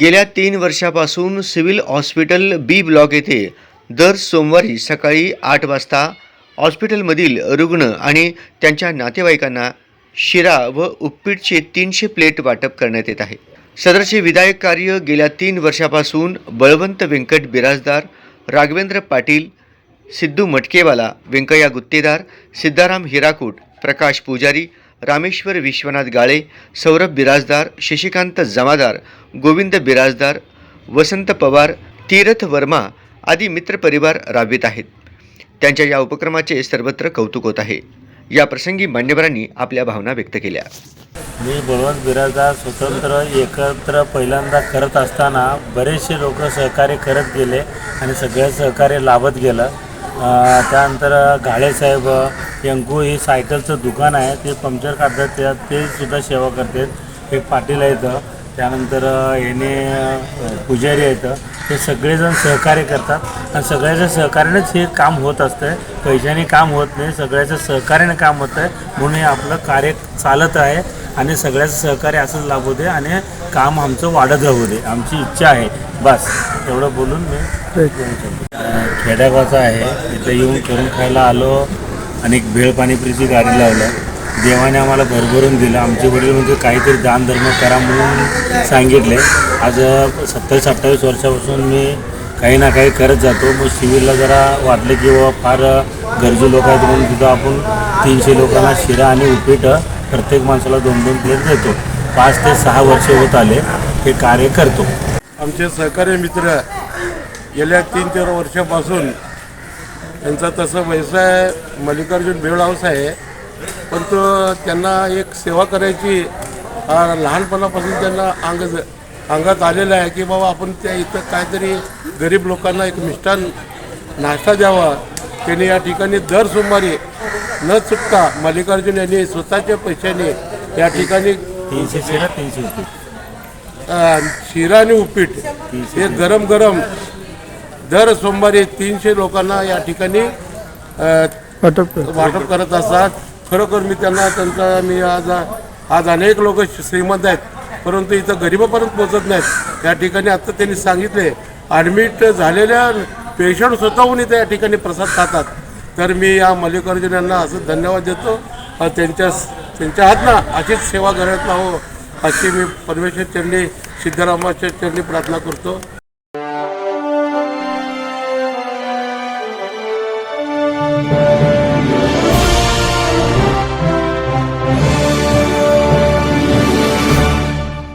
गेल्या तीन वर्षापासून सिव्हिल हॉस्पिटल बी ब्लॉक येथे दर सोमवारी सकाळी आठ वाजता हॉस्पिटलमधील रुग्ण आणि त्यांच्या नातेवाईकांना शिरा व उपपीठचे तीनशे प्लेट वाटप करण्यात येत आहे. सदरचे विधायक कार्य गेल्या तीन वर्षापासून बळवंत व्यंकट बिराजदार राघवेंद्र पाटील सिद्धू मटकेवाला व्यंकय्या गुत्तेदार सिद्धाराम हिराकूट प्रकाश पुजारी रामेश्वर विश्वनाथ गाळे सौरभ बिराजदार शशिकांत जमादार गोविंद बिराजदार वसंत पवार तीरथ वर्मा आदी मित्रपरिवार राबवित आहेत. त्यांच्या या उपक्रमाचे सर्वत्र कौतुक होत आहे. या प्रसंगी मान्यवरांनी आपल्या भावना व्यक्त केल्या. मी बळवंत बिराजदार स्वतंत्र एकत्र पहिल्यांदा करत असताना बरेचसे लोक सहकार्य करत गेले आणि सगळं सहकार्य लाभत गेलं. त्यानंतर घाळेसाहेब यंकू हे सायकलचं दुकान आहे ते पंक्चर काढतात त्या ते सुद्धा सेवा करतात. एक पाटील आहेत त्यानंतर याने पुजारी आहेत. हे सगळेजण सहकार्य करतात. आणि सगळ्याच्या सहकार्यानेच हे काम होत असतं पैशाने काम होत नाही सगळ्याच्या सहकार्याने काम होतं आहे. म्हणून हे आपलं कार्य चालत आहे. आणि सगळ्याचं सहकार्य असंच लाभू दे आणि काम आमचं वाढत राहू दे. आमची इच्छा आहे. बस. एवढं बोलून मी अं, खेड्यागावचा आहे. इथं येऊन करून खायला आलो आणि एक भेळ पाणीपुरीची गाडी लावलं. देवाने आम्हाला भरभरून दिलं. आमचे वडील म्हणजे काहीतरी दानधर्म करा म्हणून सांगितले. आज सत्तावीस अठ्ठावीस वर्षापासून मी काही ना काही करत जातो. मग शिबिरला जरा वाटलं की बाबा फार गरजू लोक आहेत म्हणून तिथं आपण तीनशे लोकांना शिरा आणि उपीट प्रत्येक माणसाला दोन दोन प्लेट देतो. पाच ते सहा वर्ष होत आले हे कार्य करतो. आमचे सहकारी मित्र गेल्या तीन चार वर्षापासून त्यांचा तसं व्यवसाय मल्लिकार्जुन भेळ हाऊस आहे. पण तो त्यांना एक सेवा करायची लहानपणापासून त्यांना अंग अंगात आलेलं आहे की बाबा आपण त्या इथं काहीतरी गरीब लोकांना एक मिष्टान नाश्ता द्यावा. त्यांनी या ठिकाणी दर सोमवारी न चुकता मल्लिकार्जुन यांनी स्वतःच्या पैशाने या ठिकाणी तीनशे शिरा तीनशे शिरा आणि उपीट हे गरम गरम दर सोमवारी तीनशे लोकांना या ठिकाणी अ, वाटप करत असतात. खरोखर मी त्यांना त्यांचा मी आज आज अनेक लोक श्रीमंत आहेत परंतु इथं गरिबापर्यंत पोहोचत नाहीत. या ठिकाणी आत्ता त्यांनी सांगितले ॲडमिट झालेल्या पेशंट स्वतःहून इथे या ठिकाणी प्रसाद खातात. तर मी या मल्लिकार्जुन यांना असं धन्यवाद देतो. त्यांच्या त्यांच्या हातनं अशीच सेवा करत राहो अशी मी परमेश्वर चरणी सिद्धरामाच्या चरणी प्रार्थना करतो.